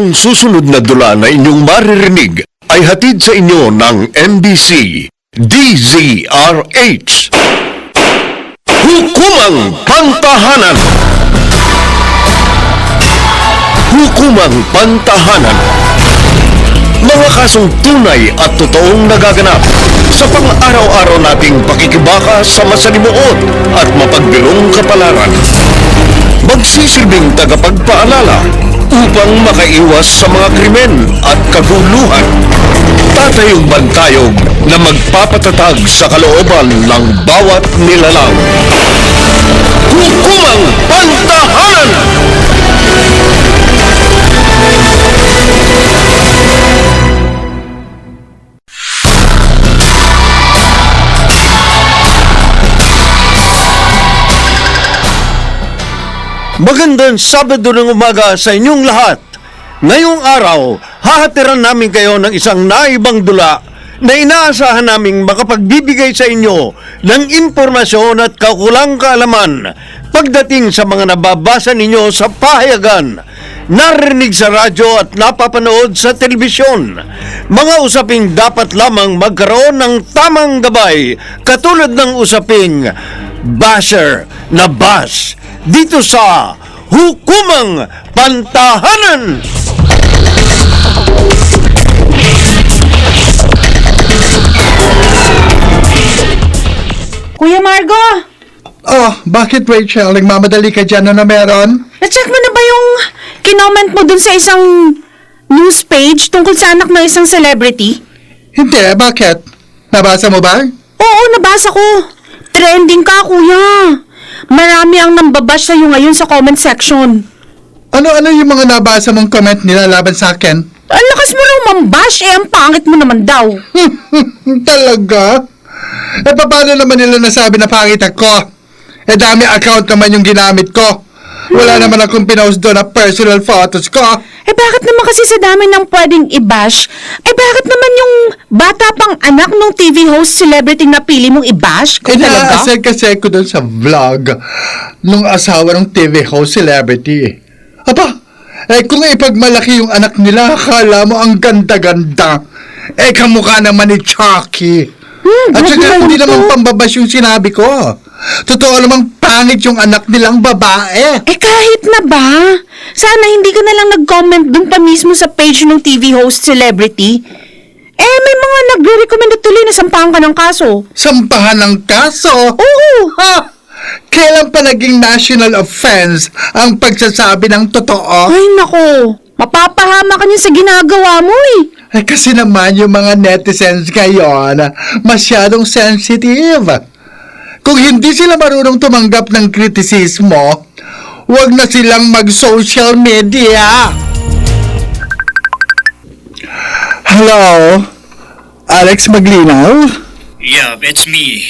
Ang susunod na dula na inyong maririnig ay hatid sa inyo ng MBC DZRH. Hukumang Pantahanan Hukumang Pantahanan Mga kasong tunay at totoong nagaganap sa pang-araw-araw nating pakikibaka sa masalimuot at mapagbirong kapalaran. Magsisilbing tagapagpaalala upang makaiwas sa mga krimen at kaguluhan. Tatayong bantayog na magpapatatag sa kalooban ng bawat nilalang. Hukumang Pantahanan! Magandang Sabado ng umaga sa inyong lahat. Ngayong araw, hahatiran namin kayo ng isang naibang dula na inaasahan naming makapagbibigay sa inyo ng impormasyon at kakulang kaalaman pagdating sa mga nababasa ninyo sa pahayagan, narinig sa radyo at napapanood sa telebisyon. Mga usaping dapat lamang magkaroon ng tamang gabay katulad ng usaping basher na bash dito sa Hukumang Pantahanan! Kuya Margo, Oh, bakit Rachel? Nagmamadali ka dyan na meron? na-check mo na ba yung kinoment mo dun sa isang news page tungkol sa anak ng isang celebrity? Hindi, bakit? Nabasa mo ba? Oo, nabasa ko. Trending ka, kuya. Marami ang nambabash sa'yo ngayon sa comment section. Ano-ano yung mga nabasa mong comment nila laban sa akin? Ang lakas mo raw mambash, eh ang pangit mo naman daw. Talaga? Eh, paano naman nila nasabi na pangit ako? Eh, dami account naman yung ginamit ko. Wala naman akong pinost doon na personal photos ko. Eh bakit naman kasi sa dami ng pwedeng i-bash? Eh bakit naman yung bata pang anak ng TV host celebrity na pili mong i-bash? Eh, Kung talaga? naasay kasi ko doon sa vlog nung asawa ng TV host celebrity. Aba, eh kung ipagmalaki yung anak nila, akala mo ang ganda-ganda. Eh, kamukha naman ni Chucky. Hmm, At saka naman hindi naman pambabas yung sinabi ko. Totoo namang pangit yung anak nilang babae. Eh kahit na ba? Sana hindi ka na lang nag-comment dun pa mismo sa page ng TV host celebrity. Eh, may mga nagre-recommend na tuloy na sampahan ka ng kaso. Sampahan ng kaso. Oo! Ha! Kailan pa naging national offense ang pagsasabi ng totoo? Ay, nako. Mapapahama ka niya sa ginagawa mo eh. Eh, kasi naman yung mga netizens ngayon, masyadong sensitive. Kung hindi sila marunong tumanggap ng kritisismo, huwag na silang mag-social media. Hello? Alex Maglinaw? Yeah, it's me.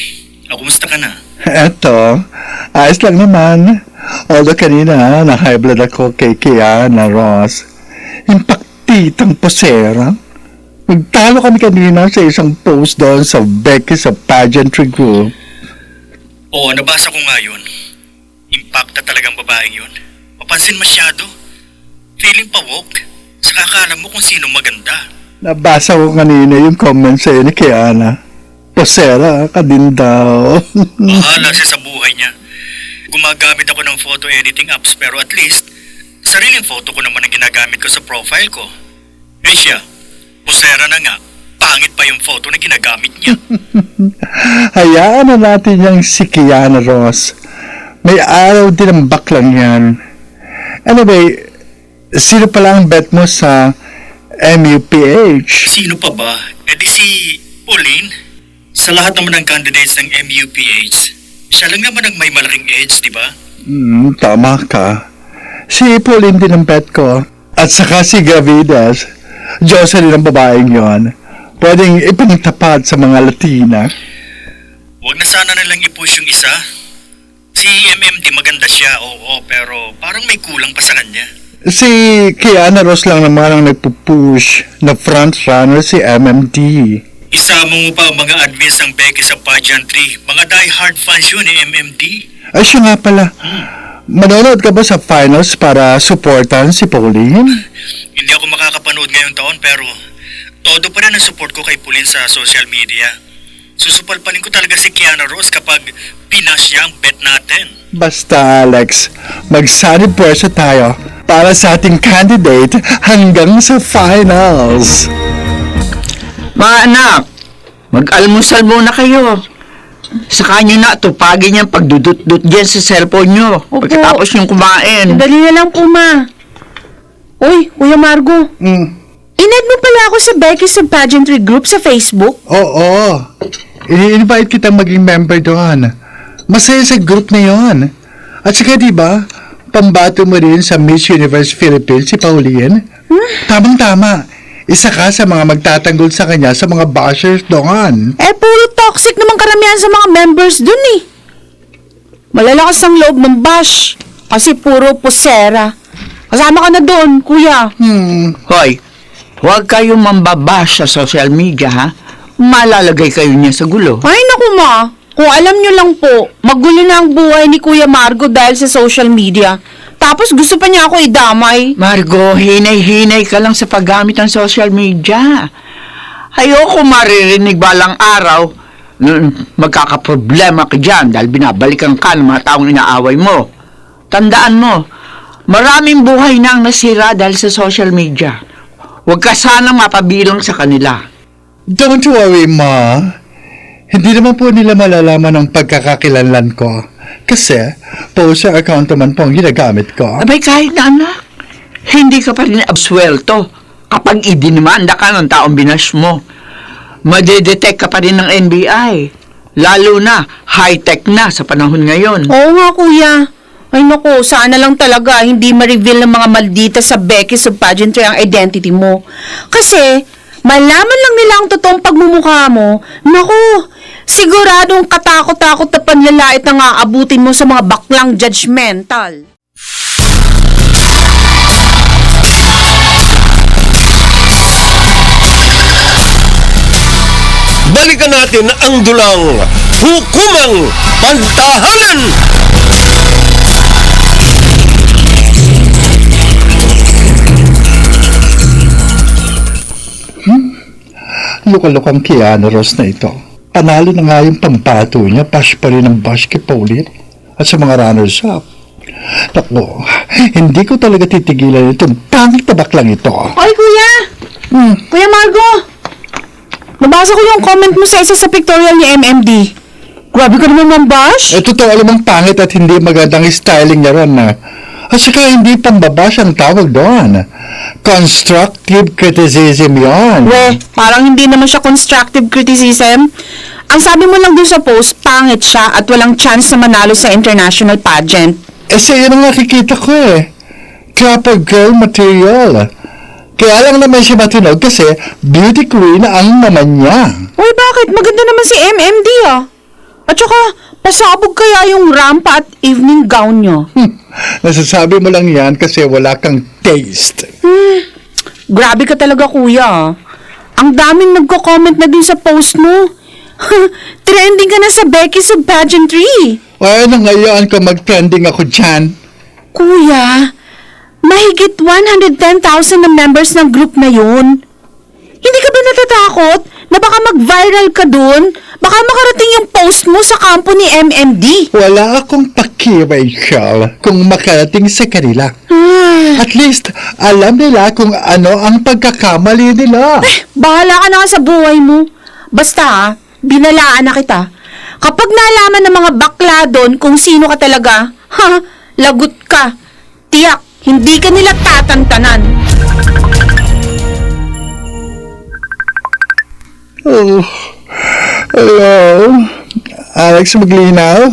Ah, kumusta ka na? Eto, ayos lang naman. Although kanina, na-high blood ako kay Kiana Ross. Yung paktitang posera. Nagtalo kami kanina sa isang post doon sa Becky sa pageantry group. Oo, nabasa ko nga yun. Impacta talagang babaeng yun. Mapansin masyado. Feeling pa woke. Saka akala mo kung sino maganda. Nabasa ko kanina yung comment sa'yo ni Kiana. Posera ka din daw. Bahala siya sa buhay niya. Gumagamit ako ng photo editing apps pero at least, sariling photo ko naman ang ginagamit ko sa profile ko. Eh siya, pusera na nga. Pangit pa yung photo na ginagamit niya. Hayaan na natin yung si Kiana Ross. May araw din ang baklang yan. Anyway, sino pala ang bet mo sa MUPH? Sino pa ba? Eh di si Pauline. Sa lahat naman ng candidates ng MUPH, siya lang naman ang may malaking edge, di ba? Hmm, tama ka. Si Pauline din ang bet ko. At saka si Gavidas. Jocelyn ang babaeng yon. Pwedeng ipangtapat sa mga Latina. Huwag na sana nilang i-push yung isa. Si MMD maganda siya, oo, pero parang may kulang pa sa kanya. Si Kiana Ross lang naman ang nagpupush na frontrunner si MMD. Isama mo pa mga admins ng Becky sa pageantry. Mga die-hard fans yun ni MMD. Ay siya nga pala. Manonood ka ba sa finals para supportan si Pauline? Hindi ako makakapanood ngayong taon pero todo pa rin ang support ko kay Pauline sa social media. Susupalpalin ko talaga si Kiana Rose kapag pinas niya ang bet natin. Basta Alex, magsanib pwersa tayo para sa ating candidate hanggang sa finals. Mga anak, mag-almusal muna kayo. Sa kanya na, tupagin yung pagdudut-dut dyan sa cellphone nyo. Opo. Pagkatapos yung kumain. Dali na lang po, ma. Uy, Kuya Margo. Mm. Inad mo pala ako sa Becky's of Pageantry group sa Facebook. Oo, i-invite kitang maging member doon. Masaya sa group na yon. At saka di ba, pambato mo rin sa Miss Universe Philippines si Pauline? Tamang-tama. Isa ka sa mga magtatanggol sa kanya sa mga bashers doon. Eh, puro toxic naman karamihan sa mga members dun eh. Malalakas ang loob ng bash. Kasi puro pusera. Kasama ka na doon, kuya. Hmm, Hoy, huwag kayong mambabash sa social media, ha? Malalagay kayo niya sa gulo. Ay, naku ma. Kung alam nyo lang po, magulo na ang buhay ni Kuya Margo dahil sa social media. Tapos gusto pa niya ako idamay. Margo, hinay-hinay ka lang sa paggamit ng social media. Ayoko maririnig balang araw magkakaproblema ka dyan dahil binabalikan ka ng mga taong inaaway mo. Tandaan mo, maraming buhay na ang nasira dahil sa social media. Huwag ka sanang mapabilang sa kanila. don't worry, Ma. Hindi naman po nila malalaman ang pagkakakilanlan ko. Kasi, poster account naman po ang ginagamit ko. Abay kahit na anak, hindi ka pa rin absuelto kapag idinimanda ka ng taong binash mo. Madedetect ka pa rin ng NBI. Lalo na, high-tech na sa panahon ngayon. Oo nga, kuya. Ay naku, sana lang talaga hindi ma-reveal ng mga maldita sa Becky's of Pageantry ang identity mo. Kasi, malaman lang nila ang totoong pagmumukha mo. Naku, siguradong katakot-takot na panlalait ang aabutin mo sa mga baklang judgmental. Balikan natin ang dulang hukumang pantahanan! Lukalukang Keanu Ross na ito. Panalo na nga yung pampato niya, bash pa rin ang bash kay Pauline at sa mga runners-up. Naku, hindi ko talaga titigilan itong pangit na baklang ito. Oy, kuya! Kuya Margo! Nabasa ko yung comment mo sa isa sa pictorial ni MMD. Grabe ka naman, Ma'am Bash. Eh, totoo alam pangit at hindi magandang styling niya ron na. At saka hindi pambabash ang tawag doon. Constructive criticism yon. We, parang hindi naman siya constructive criticism. Ang sabi mo lang dun sa post, pangit siya at walang chance na manalo sa international pageant. Eh, sa iyo ang nakikita ko eh. Proper girl material. Kaya lang naman siya matinog kasi beauty queen ang naman niya. Uy, bakit? Maganda naman si MMD ah. At saka, pasabog kaya yung rampa at evening gown niyo. Hmm, Nasasabi mo lang yan kasi wala kang taste. Grabe ka talaga, kuya. Ang daming nagko-comment na dun sa post mo. Trending ka na sa Becky's of Pageantry. Ay, na ngayon kung mag-trending ako dyan. Kuya, mahigit 110,000 na members ng group na yun. Hindi ka ba natatakot na baka mag-viral ka dun? Baka makarating yung post mo sa kampo ni MMD. Wala akong paki, Rachel, kung makarating sa kanila. Ah, At least, alam nila kung ano ang pagkakamali nila. bahala ka na nga sa buhay mo. Basta, ah, binalaan na kita. Kapag nalaman ng mga bakla doon kung sino ka talaga, ha, lagot ka. Tiyak, hindi ka nila tatantanan. Oh, hello? Alex Maglinaw?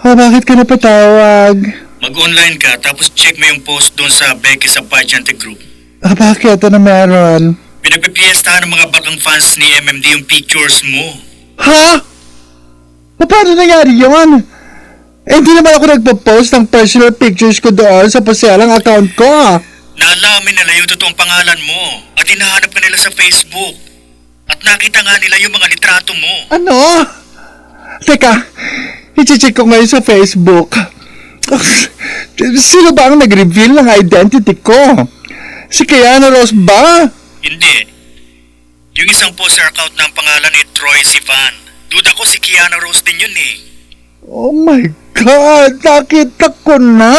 Oh, bakit ka napatawag? Mag-online ka tapos check mo yung post doon sa Becky sa Pageantry Group. Ah, bakit? Ano meron? Pinagpipiestahan ng mga bakang fans ni MMD yung pictures mo. Ha? Pa- Paano nangyari yun? Eh, hindi naman ako nagpo-post ng personal pictures ko doon sa paselang account ko. ah. Naalamin nila yung totoong pangalan mo at hinahanap ka nila sa Facebook. At nakita nga nila yung mga litrato mo. Ano? Teka, i-check ko ngayon sa Facebook. Sino ba ang nag-reveal ng identity ko? Si Kiana Rose ba? Hindi. Yung isang poster account ng pangalan ni Troy Sivan. Duda ko si Kiana Rose din yun eh. Oh my God! Nakita ko na!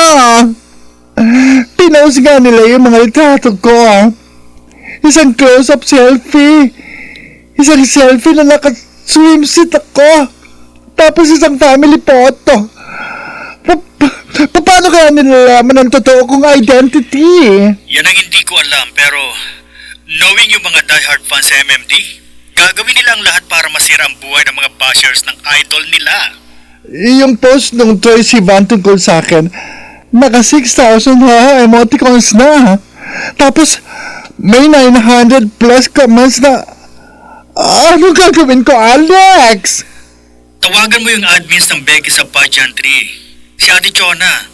Pinost nga nila yung mga litrato ko. ah. Isang close-up selfie. Isang selfie na naka-swimsuit ako. Tapos isang family photo. Pa- pa- paano kaya nilalaman ang totoo kong identity? Yan ang hindi ko alam pero knowing yung mga diehard fans sa MMD, gagawin nila ang lahat para masira ang buhay ng mga bashers ng idol nila. Yung post nung Troy Sivan tungkol sa akin, naka 6,000 ha, emoticons na. Tapos, may 900 plus comments na, ano gagawin ko, Alex? Tawagan mo yung admins ng Becky sa pageantry. Si Ate Chona,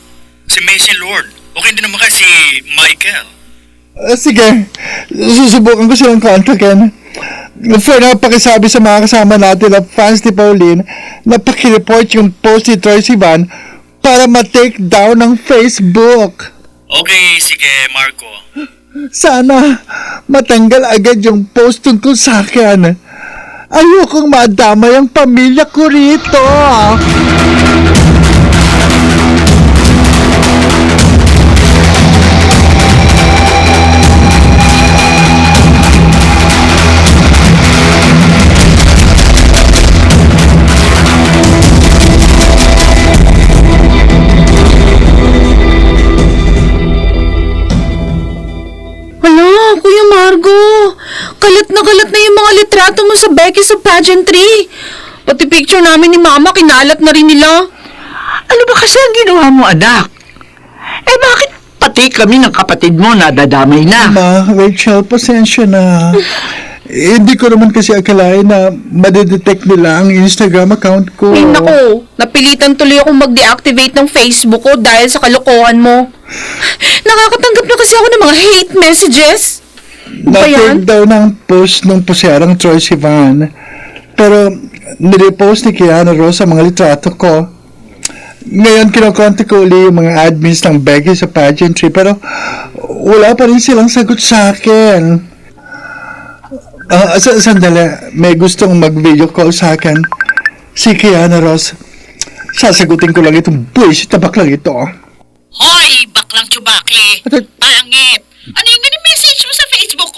si Mason Lord, o hindi naman kasi si Michael. Ah, sige, susubukan ko silang kontakin. For now, pakisabi sa mga kasama natin na fans ni Pauline na pakireport yung post ni Troy Sivan para ma-take down ng Facebook. Okay, sige Marco. Sana matanggal agad yung post tungkol sa akin. Ayokong madamay ang pamilya ko rito. Margo. Kalat na kalat na yung mga litrato mo sa Becky sa pageantry. Pati picture namin ni Mama, kinalat na rin nila. Ano ba kasi ang ginawa mo, anak? Eh bakit pati kami ng kapatid mo nadadamay na? Ma, Rachel, pasensya na. Eh, Hindi ko naman kasi akalain na madedetect nila ang Instagram account ko. Ay, naku. Napilitan tuloy akong mag-deactivate ng Facebook ko dahil sa kalokohan mo. Nakakatanggap na kasi ako ng mga hate messages. Na-take down ang post ng puserang Troy Sivan. Pero, nirepost ni Kiana Rose ang mga litrato ko. Ngayon, kinokontak ko uli yung mga admins ng Becky sa pageantry, pero wala pa rin silang sagot sa akin. Ah, sa sandali, may gustong mag-video call sa akin. Si Kiana Rose. Sasagutin ko lang itong buwisit na baklang ito. Hoy, baklang tsubaki! Ano? Pangit!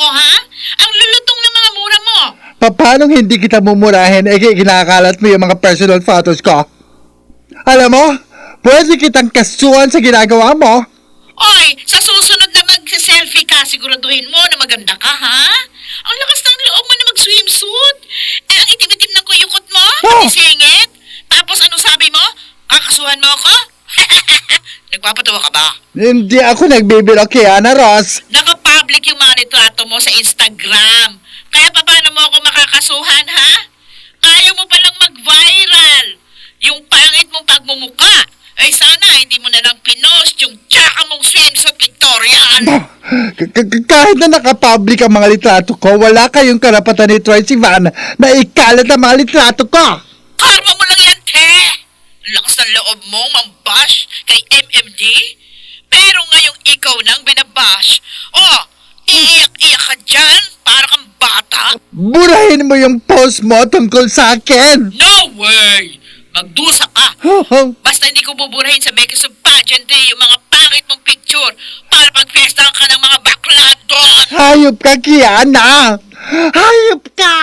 Ha? Ang lulutong ng mga mura mo! Pa- Paano hindi kita mumurahin eh kinakalat mo yung mga personal photos ko? Alam mo, pwede kitang kasuhan sa ginagawa mo. Oy, sa susunod na mag-selfie ka, siguraduhin mo na maganda ka, ha? Ang lakas ng loob mo na mag-swimsuit. Eh, ang itim-itim ng kuyukot mo, Oh! singit. Tapos ano sabi mo? Kakasuhan mo ako? Nagpapatawa ka ba? Hindi ako nagbibiro kay Ana Ross. Naka-public yung mga litrato mo sa Instagram. Kaya pa paano mo ako makakasuhan, ha? Ayaw mo palang mag-viral. Yung pangit mong pagmumuka. Ay sana hindi mo na lang pinost yung tsaka mong swimsuit pictorial. K- k- kahit na nakapublic ang mga litrato ko, wala kayong karapatan ni Troy Sivan na ikalat ang mga litrato ko. Karma mo lang yan, te! Lakas ng loob mo, mambash kay MMD. Pero ngayong ikaw nang binabash, oh, iiyak-iyak ka dyan para kang bata. Burahin mo yung post mo tungkol sa akin. No way! Magdusa ka! Basta hindi ko buburahin sa Vegas of Pageantry yung mga pangit mong picture para pagpiestahan ka ng mga bakla doon! Hayop ka, Kiana! Hayop ka!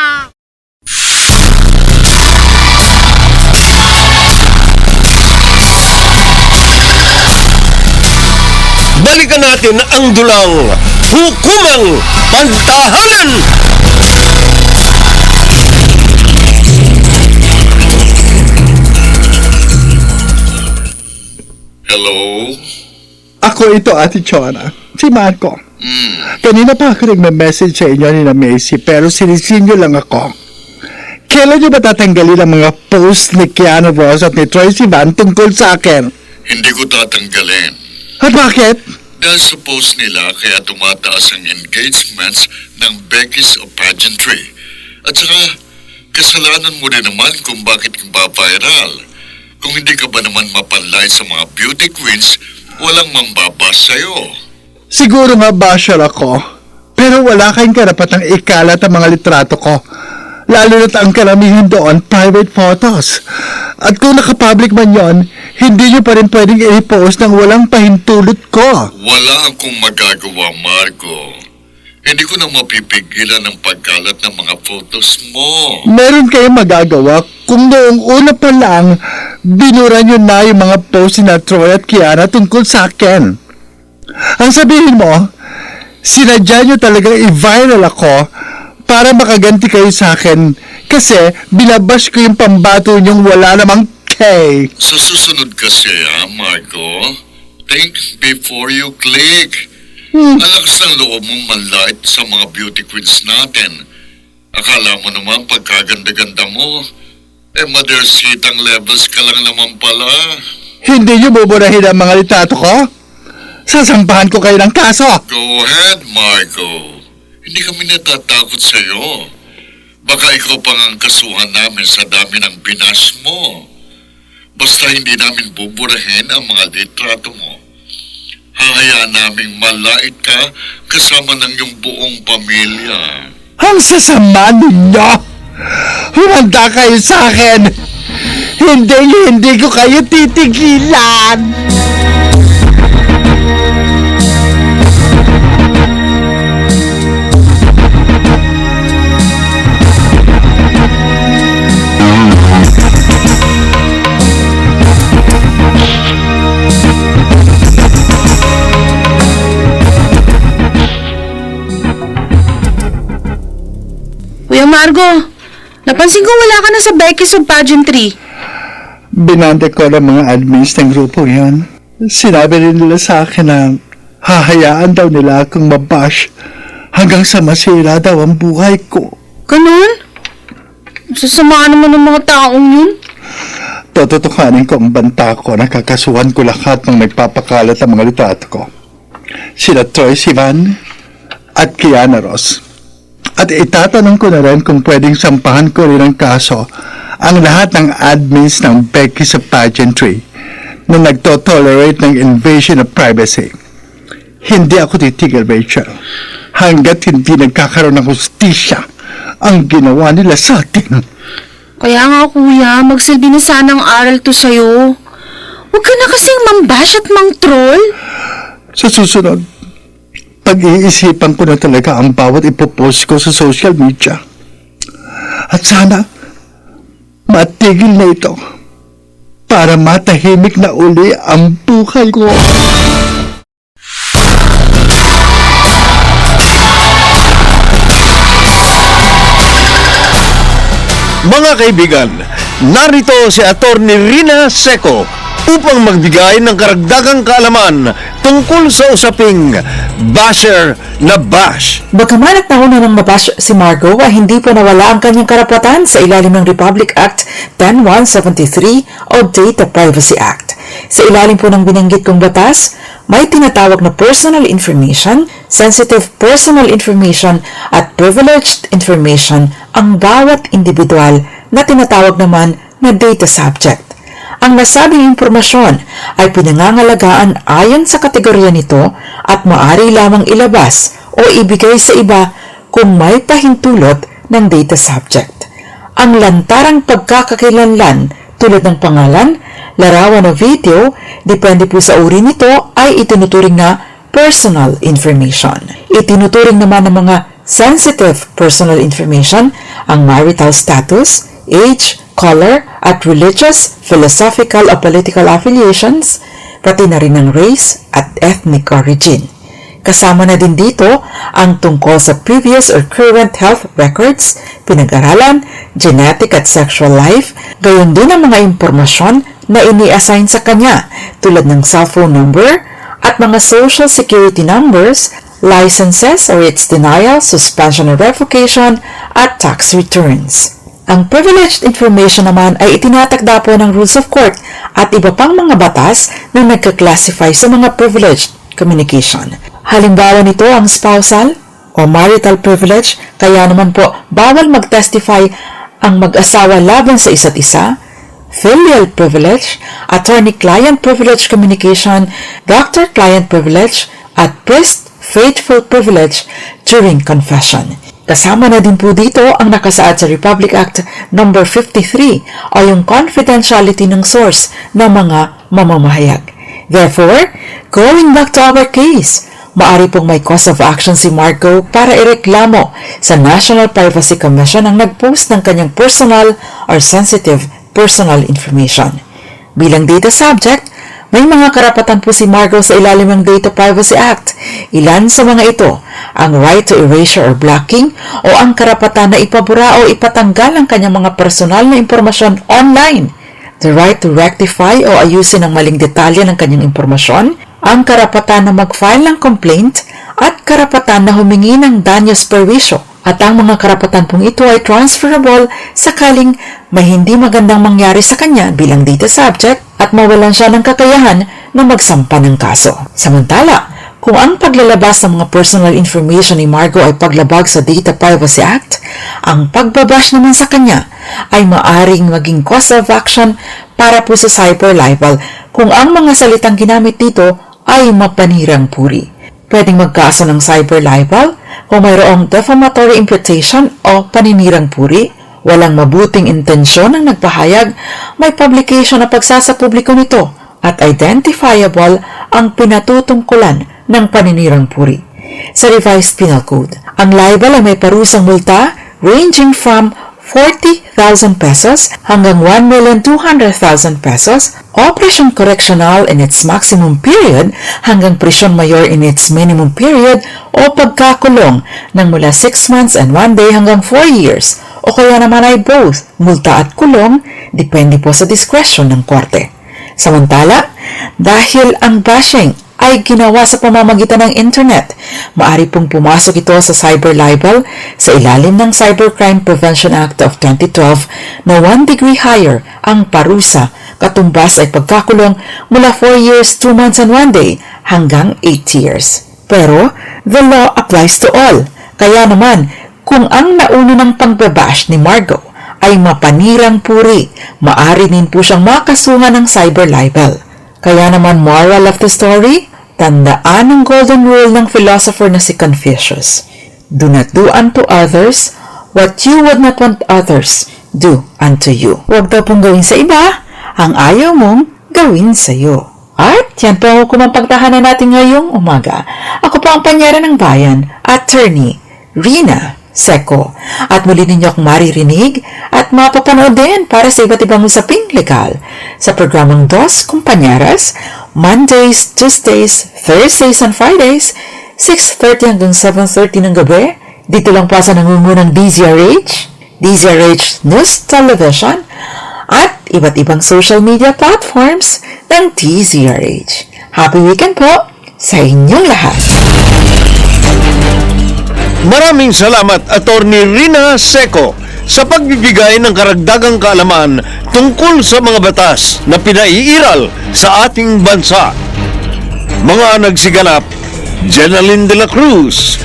Balikan natin ang dulang hukumang pantahanan! Hello? Ako ito, Ate Chona. Si Marco. Kanina pa ako nagme-message sa inyo ni na Macy pero sinisinyo lang ako. Kailan niyo ba tatanggalin ang mga post ni Keanu Ross at ni Troy Sivan tungkol sa akin? Hindi ko tatanggalin. At bakit? Post nila kaya tumataas ang engagements ng Becky's of Pageantry. At saka, kasalanan mo rin naman kung bakit ka ba viral. Kung hindi ka ba naman mapanlay sa mga beauty queens, walang mambabas sa'yo. Siguro nga basher ako, pero wala kayong karapatang ikalat ang mga litrato ko. Lalo na't ang karamihan doon, private photos. At kung nakapublic man yon, hindi nyo pa rin pwedeng i-post ng walang pahintulot ko. Wala akong magagawa, Marco. Hindi ko na mapipigilan ang pagkalat ng mga photos mo. Meron kayong magagawa kung noong una pa lang, binura nyo na yung mga post na Troy at Kiara tungkol sa akin. Ang sabihin mo, sinadya nyo talagang i-viral ako para makaganti kayo sa akin kasi binabash ko yung pambato nyong wala namang K. Sa susunod kasi, ha, Marco, think before you click. Ang lakas ng loob mong manlait sa mga beauty queens natin. Akala mo naman pagkaganda-ganda mo, eh mother's hitang levels ka lang naman pala. Hindi nyo buburahin ang mga litrato ko? Sasampahan ko kayo ng kaso. Go ahead, Marco. Hindi kami natatakot sa'yo. Baka ikaw pang ang kasuhan namin sa dami ng binas mo. Basta hindi namin buburahin ang mga litrato mo. Hahayaan naming malait ka kasama ng iyong buong pamilya. Ang sasama ninyo! Humanda kayo sa akin! Hindi, hindi ko kayo titigilan! Margo, napansin ko wala ka na sa Becky's of Pageantry. Binante ko ng mga admins ng grupo yan. Sinabi rin nila sa akin na hahayaan daw nila akong mabash hanggang sa masira daw ang buhay ko. Ganun? Sasama naman ng mga taong yun. Tututukanin ko ang banta ko na kakasuhan ko lahat ng nagpapakalat ng mga litrato ko. Sila Troy Sivan at Kiana Ross. At itatanong ko na rin kung pwedeng sampahan ko rin ang kaso ang lahat ng admins ng Becky sa pageantry na nagtotolerate ng invasion of privacy. Hindi ako titigil, Rachel, hanggat hindi nagkakaroon ng hustisya ang ginawa nila sa atin. Kaya nga kuya, magsilbi na sana ang aral to sa'yo. Huwag ka na kasing mambash at mang troll. Sa susunod, pag-iisipan ko na talaga ang bawat ipopost ko sa social media. At sana, matigil na ito para matahimik na uli ang buhay ko. Mga kaibigan, narito si Attorney Rina Seco upang magbigay ng karagdagang kaalaman tungkol sa usaping basher na bash. Bagaman at nauna ng mabash si Margo ay hindi pa nawala ang kanyang karapatan sa ilalim ng Republic Act 10173 o Data Privacy Act. Sa ilalim po ng binanggit kong batas, may tinatawag na personal information, sensitive personal information at privileged information ang bawat individual na tinatawag naman na data subject. Ang nasabing impormasyon ay pinangangalagaan ayon sa kategorya nito at maari lamang ilabas o ibigay sa iba kung may pahintulot ng data subject. Ang lantarang pagkakakilanlan tulad ng pangalan, larawan o video, depende po sa uri nito ay itinuturing na personal information. Itinuturing naman ng mga sensitive personal information ang marital status, age, color, at religious, philosophical o political affiliations, pati na rin ng race at ethnic origin. Kasama na din dito ang tungkol sa previous or current health records, pinag-aralan, genetic at sexual life, gayon din ang mga impormasyon na ini-assign sa kanya tulad ng cellphone number at mga social security numbers, licenses or its denial, suspension or revocation, at tax returns. Ang privileged information naman ay itinatakda po ng rules of court at iba pang mga batas na nagka-classify sa mga privileged communication. Halimbawa nito ang spousal o marital privilege, kaya naman po bawal mag-testify ang mag-asawa laban sa isa't isa, filial privilege, attorney-client privilege communication, doctor-client privilege, at priest-faithful privilege during confession. Kasama na din po dito ang nakasaad sa Republic Act No. 53 o yung confidentiality ng source ng mga mamamahayag. Therefore, going back to our case, maari pong may cause of action si Marco para ireklamo sa National Privacy Commission ang nag-post ng kanyang personal or sensitive personal information. Bilang data subject, may mga karapatan po si Marco sa ilalim ng Data Privacy Act. Ilan sa mga ito, ang right to erasure or blocking o ang karapatan na ipabura o ipatanggal ang kanyang mga personal na impormasyon online, the right to rectify o ayusin ang maling detalye ng kanyang impormasyon, ang karapatan na mag-file ng complaint at karapatan na humingi ng danyos perwisyo at ang mga karapatan pong ito ay transferable sakaling may hindi magandang mangyari sa kanya bilang data subject at mawalan siya ng kakayahan na magsampa ng kaso. Samantala, kung ang paglalabas ng mga personal information ni Margo ay paglabag sa Data Privacy Act, ang pagbabash naman sa kanya ay maaring maging cause of action para po sa cyber libel kung ang mga salitang ginamit dito ay mapanirang puri. Pwedeng magkaso ng cyber libel kung mayroong defamatory imputation o paninirang puri, walang mabuting intensyon ng nagpahayag, may publication na pagsasapubliko nito at identifiable ang pinatutungkulan ng paninirang puri. Sa Revised Penal Code, ang libel ay may parusang multa ranging from 40,000 pesos hanggang 1,200,000 pesos, operation correctional in its maximum period hanggang prisyon mayor in its minimum period o pagkakulong ng mula 6 months and 1 day hanggang 4 years o kaya naman ay both, multa at kulong, depende po sa discretion ng korte. Samantala, dahil ang bashing ay ginawa sa pamamagitan ng internet, maari pong pumasok ito sa cyber libel sa ilalim ng Cybercrime Prevention Act of 2012 na 1 degree higher ang parusa katumbas ay pagkakulong mula 4 years, 2 months and 1 day hanggang 8 years. Pero, the law applies to all. Kaya naman, kung ang nauna ng pangbabash ni Margot ay mapanirang puri, maari din po siyang makasuhan ng cyber libel. Kaya naman moral of the story, tandaan ang golden rule ng philosopher na si Confucius. Do not do unto others what you would not want others do unto you. Huwag daw pong gawin sa iba ang ayaw mong gawin sa iyo. At yan po ang hukumang pagtahanan natin ngayong umaga. Ako po ang panyara ng bayan, Attorney Rina Seco. At muli ninyo akong maririnig at mapapanood din para sa iba't ibang usaping legal sa programang Dos Compañeras, Mondays, Tuesdays, Thursdays, and Fridays, 6.30 hanggang 7.30 ng gabi, dito lang po sa nangungunang DZRH, DZRH News Television, at iba't ibang social media platforms ng DZRH. Happy weekend po sa inyong lahat! Maraming salamat, Attorney Rina Seco, sa pagbibigay ng karagdagang kaalaman tungkol sa mga batas na pinaiiral sa ating bansa. Mga nagsiganap, Jenaline de la Cruz,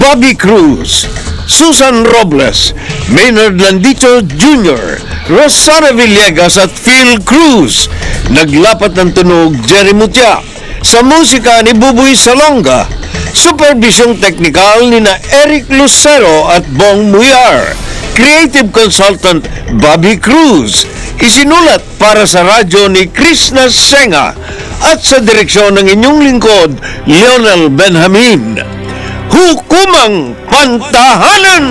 Bobby Cruz, Susan Robles, Maynard Landito Jr., Rosana Villegas at Phil Cruz. Naglapat ng tunog Jerry Mutia. Sa musika ni Buboy Salonga. Supervision technical ni na Eric Lucero at Bong Muyar. Creative consultant Bobby Cruz. Isinulat para sa radyo ni Krishna Senga at sa direksyon ng inyong lingkod, Lionel Benjamin. Hukumang Pantahanan!